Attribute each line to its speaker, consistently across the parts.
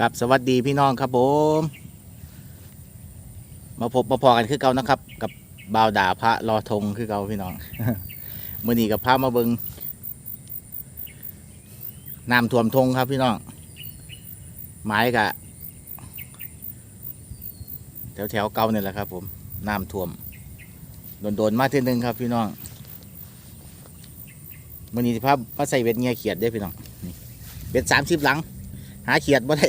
Speaker 1: กับสวัสดีพี่น้องครับผม มาพบมาพอกันคือเก่านะครับ กับบ่าวด่าพระรอธงคือเก่าพี่น้องเมื่อนี้กับพระมาเบิงน้ำท่วมธงครับพี่น้องไม้กะแถวแถวเก่าเนี่ยแหละครับ ผมน้ำท่วมโดนๆมาทีนึงครับ พี่น้องเมื่อนี้พระมาใส่เบ็ดเงียเขียดได้พี่น้องเบ็ดสามสิบหลัง หาเขียดบ่ได้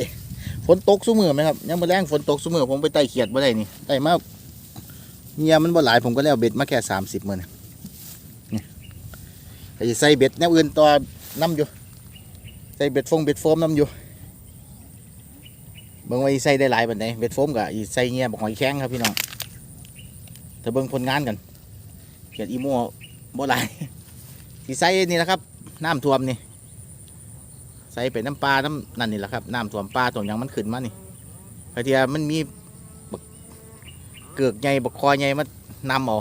Speaker 1: ฝนตกซุมือไหมครับยังมาแรงฝนตกซุมือผมไปไต่เขียดบ่ได้นี่ไต่มาเงียมันบ่หลายผมก็แล้วเบ็ดมาแค่สามสิบมือนี่นี่ก็สิใส่เบ็ดแนวอื่นต่อน้ำอยู่ใส่เบ็ดฟงเบ็ดโฟมน้ำอยู่เบิ่งว่าใส่ได้หลายปานใดเบ็ดโฟมก็สิใส่เงียบอกหอยแข้งครับพี่น้องถ้าเบิ่งผลงานกันเขียดอีโม่บ่หลายสิใส่นี่นะครับน้ำท่วมนี่ ใส่เป็นน้ำปลาน้ำนั่นนี่แหละครับน้ำท่วมปลาตัวหยังมันขึ้นมานี่พอเทียมันมีบักเกือกใหญ่บักคอใหญ่มานำเอา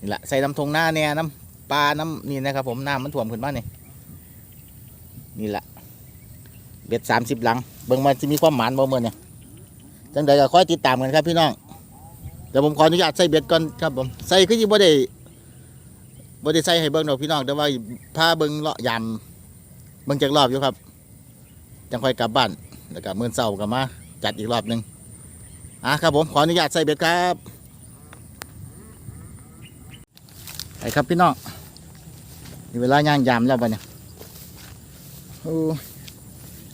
Speaker 1: นี่แหละใส่น้ำทงหน้าเนี่ยน้ำปลาน้ำนี่นะครับ ผมน้ำมันท่วมขึ้นมานี่นี่แหละเบ็ดสามสิบหลังเบิ่งมันจะมีความหมานบ่เมื่อเนี่ยจังใดก็คอยติดตามกันครับพี่น้องเดี๋ยวผมขออนุญาตใส่เบ็ดก่อนครับผมใส่คือยี่บ่ได้บ่ได้ใส่ให้เบิ่งดอกพี่น้องแต่ว่าพาเบิ่งเลาะยำ เบิ่งจากรอบอยู่ครับ จังค่อยกลับบ้านแล้วก็มื้อเช้าก็มาจัดอีกรอบหนึงอะครับผมขออนุญาตใส่เบ็ดครับไปครับพี่น้องนี่เวลาย่างยามแล้วบัดเนี่ยโอ้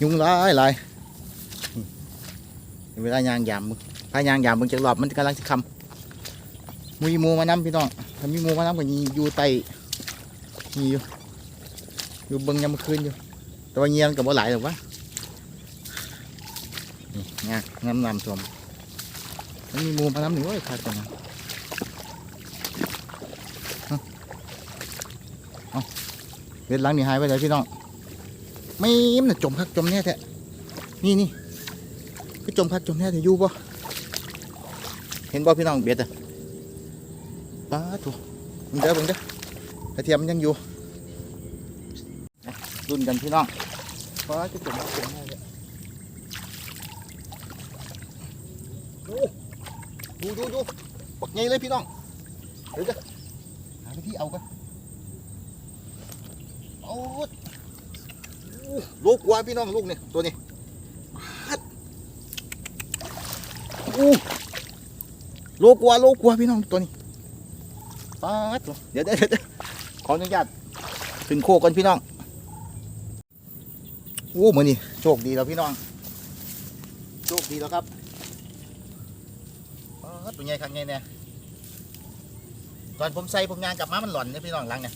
Speaker 1: ยุงหลายหลายนี่เวลาย่างยามมึงพายางยามมึงจากรอบมันกำลังจะคำมีมูมานํพี่น้องถ้ามีมูมานํก็ยีอยู่ใต้นี่อยู่ อยู่เบิ่งยามคืนอยู่ แต่ว่าเงียนกับว่าหลายหรอกวะนี่งากงามน้ำท่วมมันมีมูมาน้ำหนึ่งโอ้ยขาดจังนะเอาเอาเวทหลังนี่หายไปเลยพี่น้องไม่มันนะจมคักจมแน่แท้นี่นี่ก็จมคักจมแน่แท้อยู่ปะเห็นบ่พี่น้องเบ็ดอะป้าถูกมึงเด้อมึงเด้อกระเทียมมันยังอยู่ รุ่นกันพี่น้องเพราะจะจมจมแน่เลยดูดูดูปักไงเลยพี่น้อง เดี๋ยวจะหาวิธีเอากันโอ้โลูกว่าพี่น้องลูกนี่ตัวนี้ฮัดโอ้โลกว่าโลกว่าพี่น้องตัวนี้ปาดเดี๋ยวเดี๋ยวเดี๋ยวขออนุญาตขึ้นโคกันพี่น้อง โอ้มือนี่โชคดีแล้วพี่น้อง โชคดีแล้วครับตัวใหญ่ข้งใหญ่เนี่ยตอนผมใส่ผมงานกลับมามันหล่อนเนี่ยพี่น้องหลังเนี่ย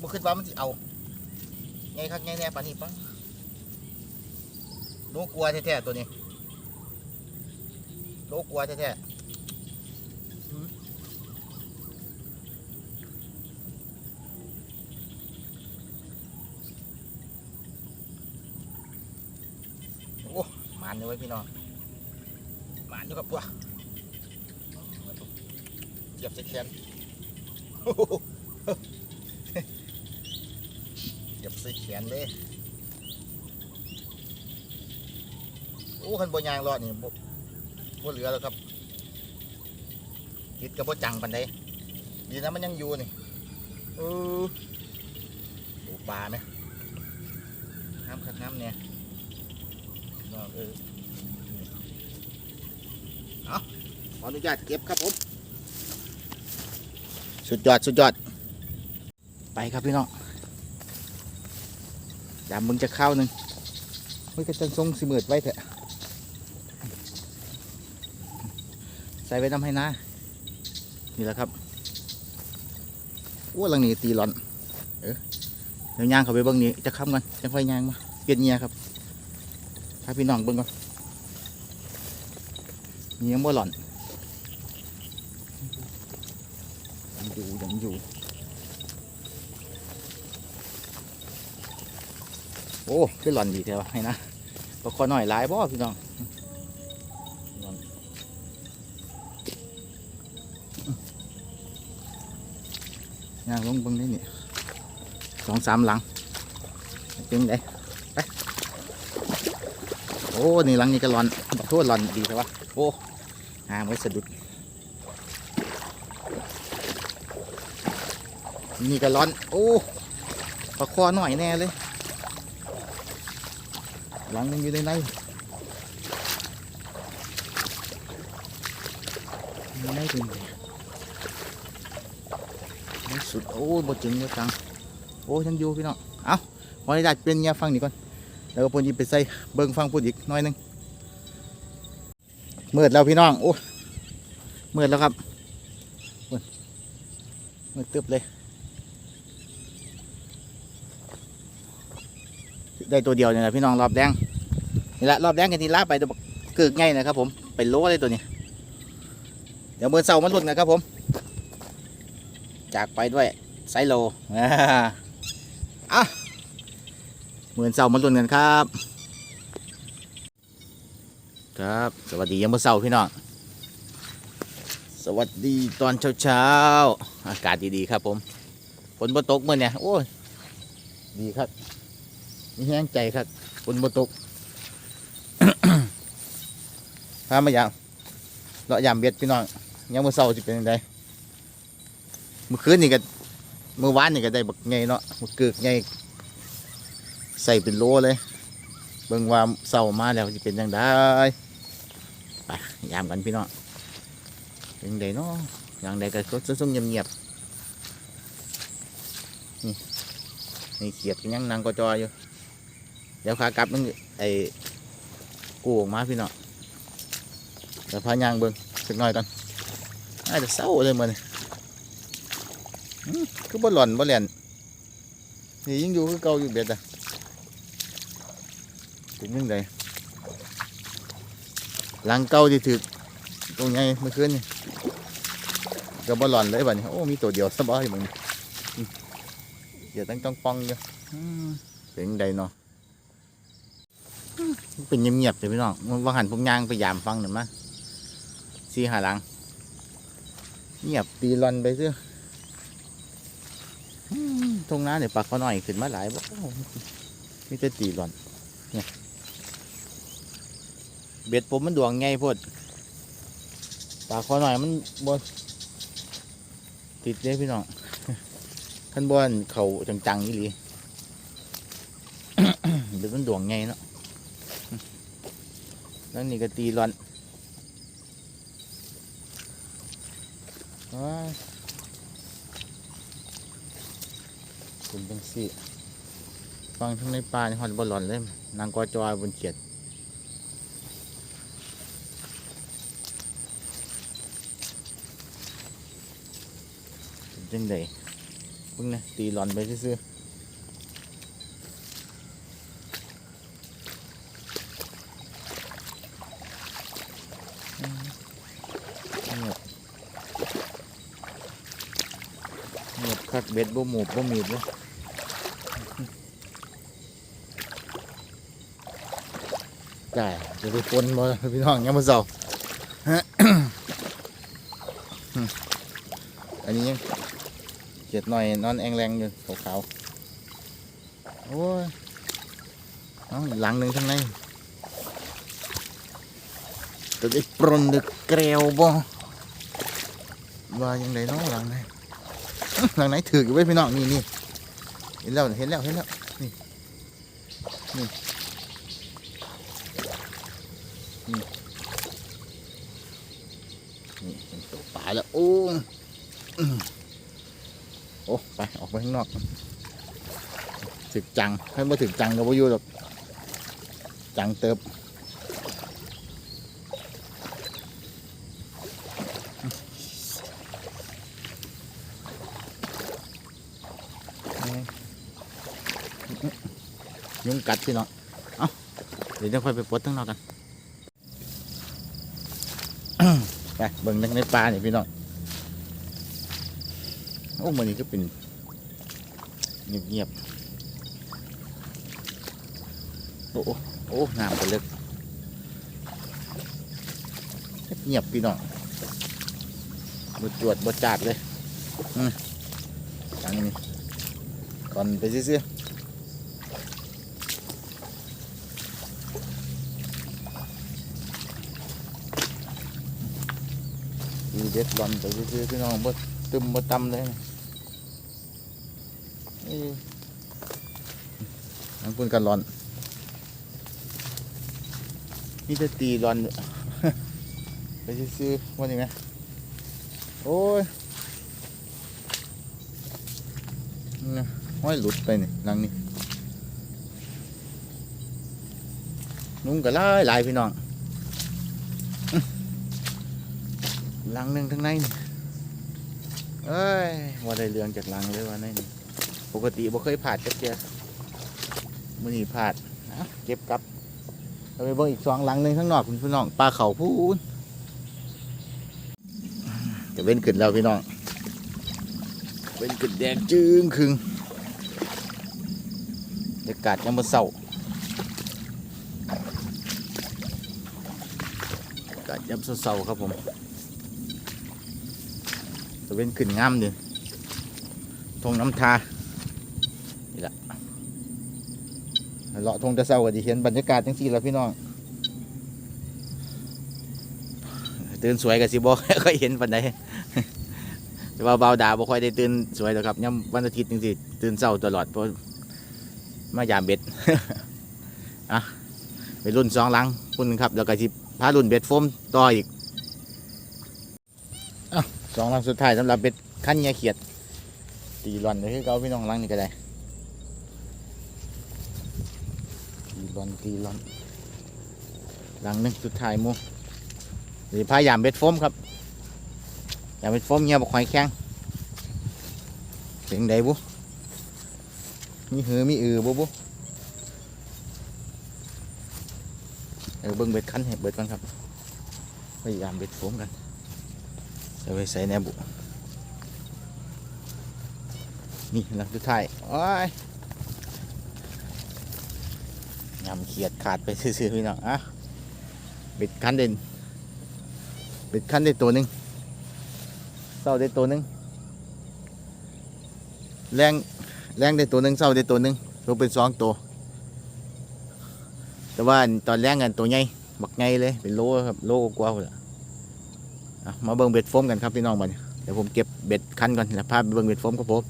Speaker 1: บ่คิดว่ามันจะเอาใหญ่ข้างใหญ่เนี่ยปานนี้ปังโลกลัวแท้ๆตัวนี้โลกลัวแท้ๆอืมโอ้หมานอยู่ไว้ยพี่น้องหมานอยู่กับตัวเทียบใส่แขนเทียบใส่แขนเลยโอ้คันบยางรอดนี่บ่เหลือแล้วครับคิดกับบ่จังปันใดดีนะมันยังอยู่นี่เออโอ้ปลาไหมน้ำคักน้ำเนี่ย เออเอาขออนุญาตเก็บครับผม สุดยอด สุดยอด ไปครับพี่น้องยามมึงจะเข้าหนึ่งไม่ก็จะทรงสิมืดไว้เถอะ ใส่ไว้น้ำให้นะ นี่แหละครับอ้หลังนี้ตีหลอน เออเดี๋ยวย่างเขาไปเบิ้งนี้จะค้ำกันจะค่อยย่างมาเปลี่ยนเงียครับ ถ้าพี่น้องเบิ่งก่อนมียังบ่หล่อนยังอยู่ยังอยู่โอ้คือหล่อนดีแท้วะให้นะปลาคอหน่อยหลายบ่พี่น้องหล่อนย่างลงเบิ่งได้นี่สองสามหลังเป็นไง โอ้นี่หลังนี้ก็ร้อนขอโทษร้อนดีใช่ปะโอ้หาไม่สะดุด นี่ก็ร้อน โอ้ปลาคอหน่อยแน่เลยหลังนึงอยู่ในในในในเป็นไงไม่สุด โอ้บดจริงบดจังโอ้ยังอยู่พี่น้อง เอ้าขอให้ได้เป็นเงียฟังนี่ก่อน แล้วก็ปุ่นยิบไปใส่เบิ้งฟังพูดอีกน้อยนึงมืดแล้วพี่น้องโอ้มืดแล้วครับมืดมืดตึบเลย ได้ตัวเดียวเนี่ยนะพี่น้องรอบแดงนี่แหละรอบแดงกันทีลาไปตัวบักเกิกไงนะครับผมเป็นโลเลยตัวนี้ เดี๋ยวมือเสามันหลุดนะครับผม จากไปด้วยไซโลอ่า อะหมื่นเสามาลุ้นกันครับ ครับ สวัสดียามมื้อเสาพี่น้องสวัสดีตอนเช้าๆ อากาศดีๆครับผมฝนบ่ตกเมื่อเนี่ยโอ้ยดีครับมีแห้งใจครับฝนบ่ตกพามาอย่างเลาะยามเบ็ดพี่น้องยามมื้อเสาร์สิเป็นยังไงเมื่อคืนนี่ก็เมื่อวานนี่ก็ได้บักไงเนาะบักเกือกไง ใส่เป็นโลเลย เบิ่งว่าเศร้ามาแล้วจะเป็นยังไงไปยามกันพี่น้องเป็นไงเนาะอย่างใดก็ซุ่มๆเงียบๆนี่นี่เขียดก็ยังนางกอจออยู่ เดี๋ยวขากลับมันไอ้กูออกมาพี่น้องเดี๋ยวพายางเบิ่งสักหน่อยก่อนอาจจะเศร้าเลยมันคือบ่หล่อนบ่แหลนนี่ยังอยู่คือเก่าอยู่เบ็ดอะ เป็นยังไงหลังเก่าที่ถึกตรงไงเมื่อคืนนี่ก็บอลลอนเลยบัดนี้โอ้มีตัวเดียวสบายมึงอืมเดี๋ยวตั้งต้องปองอยู่อืมเป็นยังไงเนาะอืมเป็นเงียบๆเลยพี่น้องมันว่าหันพวกยางไปยามฟังหน่อยมั้ยสีหาหลัง เงียบตีลอนไปซื้ออืมตรงนั้นเนี่ยปลาเขาหน่อยขึ้นมาหลายบ่มีแต่ตีลอนเเบ็ดผมมันดวงไงพดปลาคอหน่อยมันบนติดเลยพี่น้องขั้นบนเขาจังๆอีหลีเบ็ดมันดวงไงเนาะแล้วนี่ก็ตีร้อนว้ายคุณจังสิฟังทั้งในป่านี่ฮอดบอลลอนเลยนางกอจอยบนเขียด เป็น จังไดเพิ่งนะตีหลอนไปซื่อๆอืมเงียบเงียบคักเบ็ดบ่หมูบ่มีดบ่ได้จะไปปนบ่พี่น้องยังมาเศร้า อันนี้ยังเจ็ ดหน่อยนอนแองแรงอยู่ขาวๆโอ้ยเอาอีกหลังหนึ่งข้างในจะได้ปรนดึกเกลียวบ่ว่ายังไงเนาะหลังไหนหลังไหนถืออยู่ไว้พี่น้องนี่นี่เห็นแล้วเห็นแล้วเห็นแล้วนี่นี่นี่นี่เป็นตัวปลาแล้วโอ้ โอ้ไปออกไปข้างนอกถึกจังให้มาถึกจังก็บ่อยู่หรอกจังเติบยุงกัดพี่น้องเอ้าเดี๋ยวจะค่อยไปปลดทั้งนอกกัน ไปเบิ่งในปลาเนี่ยพี่น้อง โอ้มันนี้ก็เป็นเงียบๆโอ้โอ้น้ำไปเล็กเงียบพี่น้องบดจวดบดจัดเลยอืมทานนี้ก่อนไปซื้อมีเด็ดบอลไปซื้อพี่น้องบดตึมบดตำเลย นี่นังคุณกันหล่อนนี่จะตีหล่อนไปซื้อๆว่านี่ไหมโอ้ยนี่นะห้อยหลุดไปนี่หลังนี่นุ่งก็หลายหลายพี่น้องหลังหนึ่งทั้งในนี่เอ้ยว่าได้เรื่องจากหลังเลยว่าในนี่ ปกติบ่เคยผ่าดจักเจียมื้อนี้ผ่าดนะเก็บกลับเอาไปเบิ่งอีกสองหลังหนึ่งข้างนอกคุณพี่น้องปลาเขาพูนจะเว้นขึ้นแล้วพี่น้องเว้นขึ้นแดงจึงคึงบรรยากาศยังบ่เศร้าบรรยากาศยังเศร้าครับผมตะเว้นขึ้นงามดิทงน้ำทา นี่แหละ เลาะทงตะเศร้าก็จะเห็นบรรยากาศจังสี่แล้วพี่น้องตื่นสวยกับสิบค่อยเห็นปันใดแต่ว่าเบาดาบ่ค่อยได้ตื่นสวยหรอกครับย่ำวันอาทิตย์จังสิตื่นเศร้าตลอดเพราะมายามเบ็ดอะไปรุ่นสองหลังคุณครับแล้วก็สิพารุ่นเบ็ดโฟมต่ออีกสองลังสุดท้ายสำหรับเบ็ดขั้นเงียเขียดตีรอนเลยคือเกาพี่น้องลังนี่ก็ได้ ตีรอนตีรอนหลังหนึงสุดท้ายมูเดี๋ยวพายามเบ็ดโฟมครับยามเบ็ดโฟมเงียบกหอยแข้งเสียงใดบุมีหือมีอือบุบุเออเบิ้งเบ็ดคันให้เบ็ดก่อนครับพยายามเบ็ดโฟมกันจะไปใส่แนบุนี่หลังสุดท้ายโอ้ย ยำเขียดขาดไปซื่อๆพี่น้องอะบิดคันเด่นบิดคันได้ตัวหนึ่งเศร้าได้ตัวหนึ่งแรงแรงได้ตัวหนึ่งเศร้าได้ตัวหนึ่งรวมเป็นสองตัวแต่ว่าตอนแรงกันตัวใหญ่บักใหญ่เลยเป็นโลครับโลกว่าเลยมาเบิ่งเบ็ดโฟมกันครับพี่น้องบันเดี๋ยวผมเก็บเบ็ดคันก่อนแล้วพาไปเบิ่งเบ็ดโฟมครับผม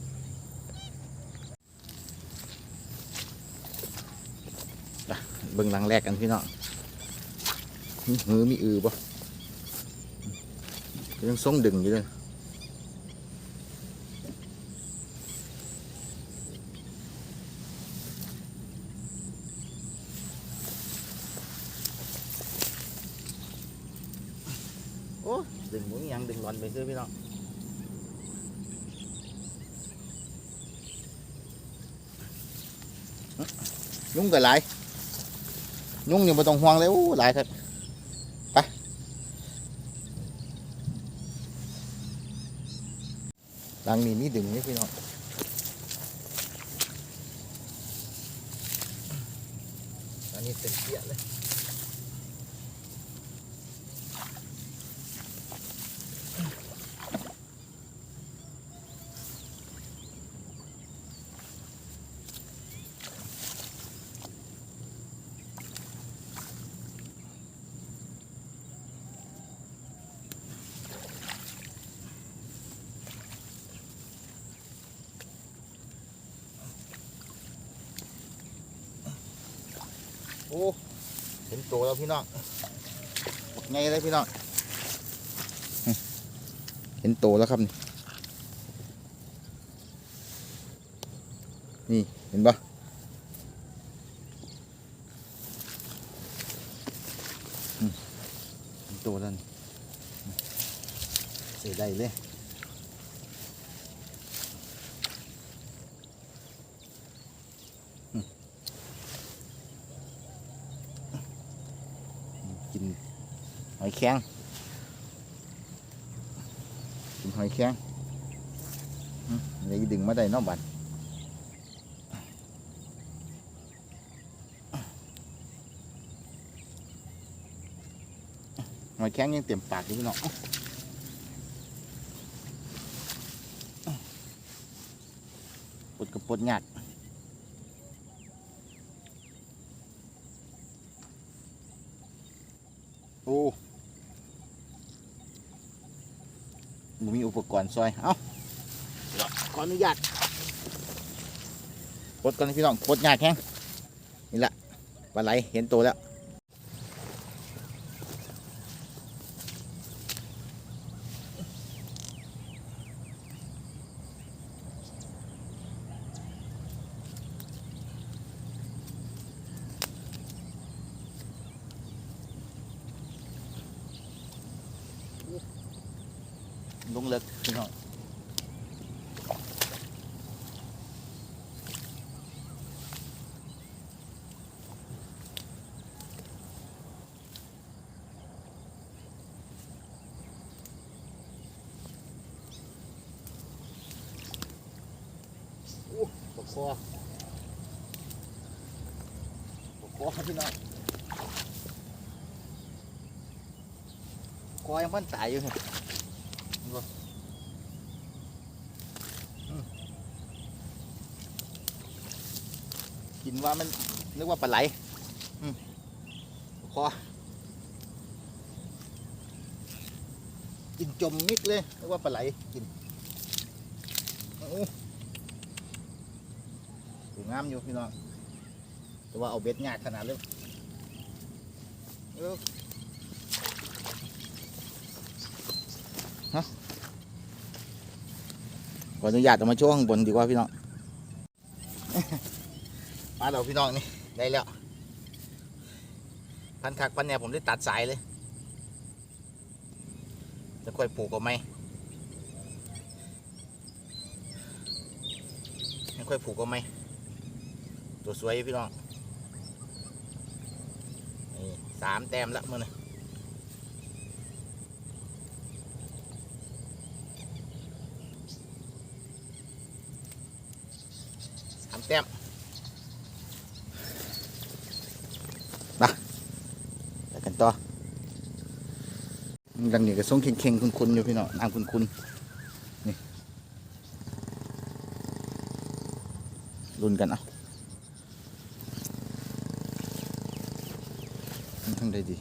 Speaker 1: อะ เบิ่งหลังแรกกันพี่น้องมีหือมีอือบ่ยังทรงดึงอยู่เลยโอ้ดึงหมุนยังดึงหลอนไปซื้อพี่น้องยุ่งกับหลาย ยุ่งอยู่ไม่ต้องห่วงเลยโอ้หลายครับไปหลังนี้มีดึงนี่พี่น้องอันนี้เต็มเปี้ยเลย อ้เห็นตัวแล้วพี่น้องไงเลยพี่น้องเห็นตัวแล้วครับ นี่นี่เห็นปะเห็นตัวแล้วนี่เสียได้เลยกินหอย แข็งกินหอยแข็งเดี๋ยวดึงมาได้เนอกบัดหอยแข็งยังเต็มปากอยู่พี่น้องปวดกระปวดหยาดโอ้ บ่มี อุปกรณ์ซอย เอ้าเดี๋ยวขออนุญาตกดก่อนนะพี่น้องกดยากแข้งนี่ละปลาไหลเห็นตัวแล้ว ลิกพี่น้องบกคอปกคอพี่น้องคอยังมันตายอยู่เนี่ กินว่ามันนึกว่าปลาไหลอืมคอกินจมมิกเลยนึกว่าปลาไหลกินสวยงามอยู่พี่น้องแต่ว่าเอาเบ็ดยากขนาดเลยฮะขออนุญาตเอามาโชว์ข้างบนดีกว่าพี่น้อง มาเราพี่น้องนี่ได้แล้ว พันคักพันเนี่ยผมได้ตัดสายเลย จะค่อยปลูกเอาไหมไม่ค่อยปลูกเอาไหมตัวสวยพี่น้องนี่สามแต้มละมือนี่สามแต้ม ต่อดังนี้ก็ส่งเข่งๆคุณๆอยู่พี่น้องน้ำคุณๆนี่รุนกันเอาทั้งได้ดี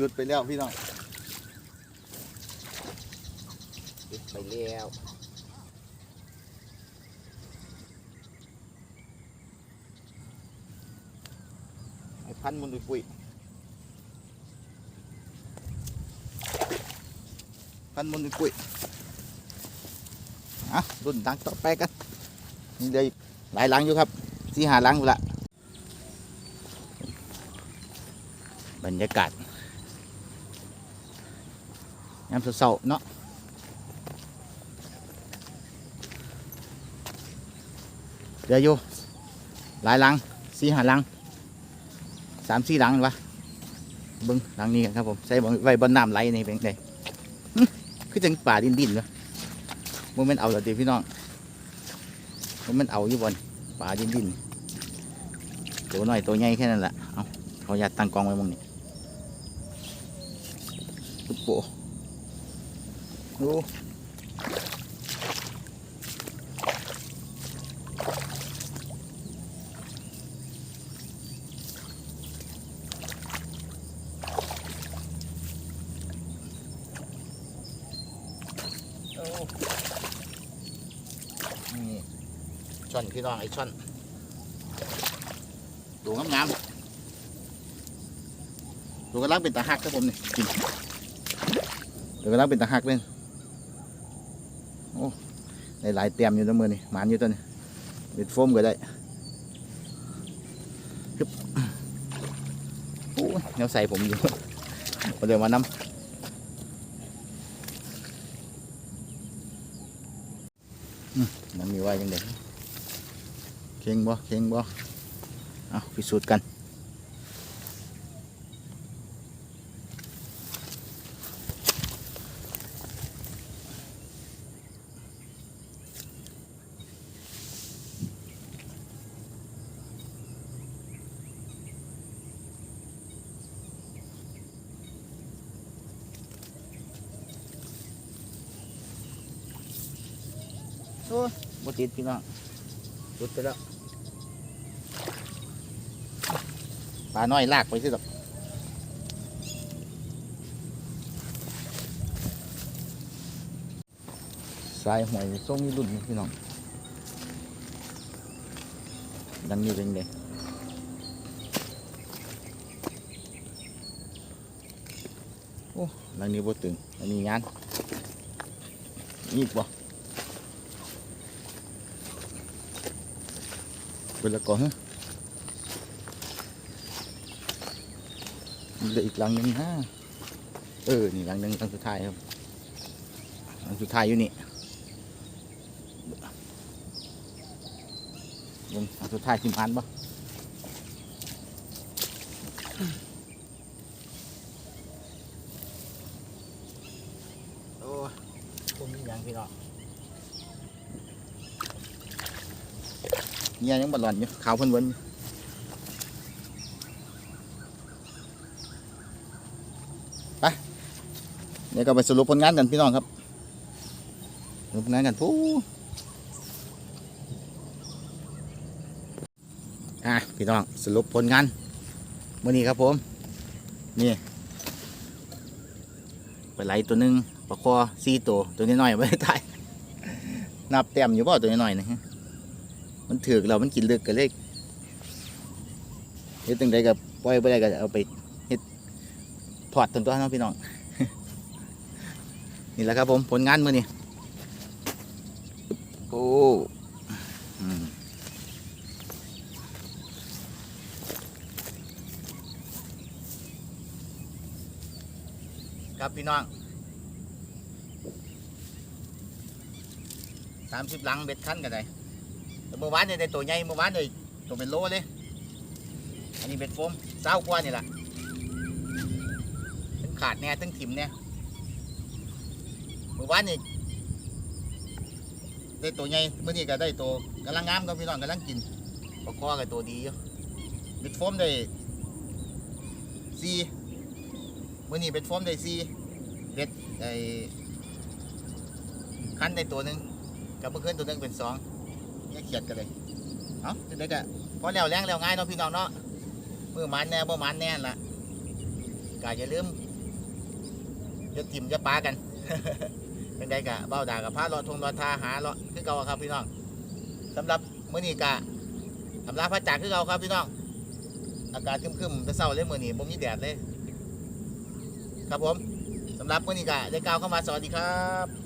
Speaker 1: หลุดไปแล้วพี่น้องหลุดไปแล้วไอ้พันมุนดุยปุยพันมุนดุยปุยอะรุ่นดังต่อไปกันนี่เลยหลายหลังอยู่ครับสี่หาหลังอยู่ละบรรยากาศ ยามเสาๆเนาะเดี๋ยวอยู่หลายหลังสี่หาหลังสามสี่หลังเห็นปะเบิ้งหลังนี้ครับผมใส่ไว้บนน้ำไหลนี่เป็นไงหึคือจังป่าดินดินเนาะมันเป็นเอาและตีพี่น้องมันเป็นเอาอยู่บนป่าดินดินตัวน้อยตัวใหญ่แค่นั้นแหละเอาเขาอยากตั้งกองไว้มึงนี่ตุ๊บโป ดูนี่ช่อนพี่น้องไอ้ช่อน ดูงามๆดูกำลังเป็นตาหักครับผมนี่ดูกำลังเป็นตาหักเลย หลายเตรียมอยู่ตัวมือนี่หมานอยู่ตัวนี้เบ็ดโฟมก็ได้ฮึบโอ้ยแนวใส่ผมอยู่เอาเดี๋ยวมานำอืมมันมีว่ายังไงเข่งบ่เข่งบ่เอาพิสูจน์กัน ยบ่ ติดพี่น้องหลุดไปแล้วปลาน้อยลากไปสิดอกสายหอยส่งมีรุ่นนี่พี่น้องดังนี้เป็นไงโอ้ดังนี้บ่ตึงอันนี้งานนี่บ่ เวลาก่อนฮะมีเหลืออีกหลังหนึ่งฮะเออ นี่หลังหนึ่งหลังสุดท้ายครับหลังสุดท้ายอยู่นี่ลงหลังสุดท้ายทิมพันปะโอ้ยพวกนี้ยังพี่น้อง เนี่ยยังบอลลอนอยู่ขาวเพิ่นเวินไปเดี๋ยวก็ไปสรุปผลงานกันพี่น้องครับสรุปผลงานกันผู้อะพี่น้องสรุปผลงานมื่อนี้ครับผม นี่ไปไหลตัวหนึ่งปลาคอสี่ตัวตัวน้อยๆไม่ได้ตายนับแต้มอยู่เปล่าตัวน้อยๆนะฮะ มันถือเรามันกินลึกกันเลยเฮ็ดตั้งใดกับปล่อยไปได้ก็เอาไปเฮ็ดถอดตัวตัวน้องพี่น้องนี่แหละครับผมผลงานมือนี้โอ้ครับพี่น้องสามสิบลังเบ็ดคันกันได้ เมื่อวานเนี่ยได้ตัวใหญ่เมื่อวานเลยตัวเป็นโลเลย อันนี้เป็นโฟมเศร้ากว่านี่แหละทั้งขาดแน่ทั้งถิ่มแน่เมื่อวานนี่ได้ตัวใหญ่เมื่อนี้ก็ได้ตัวกำลังงามก็พี่น้องกำลังกินปลาคอกับตัวดีอยู่เบ็ดโฟมได้สี่เมื่อนี้เบ็ดโฟมได้สี่เบ็ดไอ้คันได้ตัวหนึ่งกับเมื่อคืนตัวหนึ่งเป็นสอง เนี่ยเขียดกันเลยเอาเด็กๆอะพอแล้วแรงแล้วง่ายเนาะพี่น้องเนาะมือมันแน่บ่มันแน่ละกาอย่าลืมจะถิ่มจะปากันเป็นไดกะเบ้าด่ากับพระรอทงรอทาหาเลาะคือเก่าครับพี่น้องสำหรับมื้อนี้กะทำลาพระจากคือเก่าครับพี่น้อง อากาศครึมๆแต่เช้าเลยมื้อนี้บ่มีแดดเลย ครับผมสำหรับมื้อนี้กะได้กล่าวเข้ามาสวัสดีครับ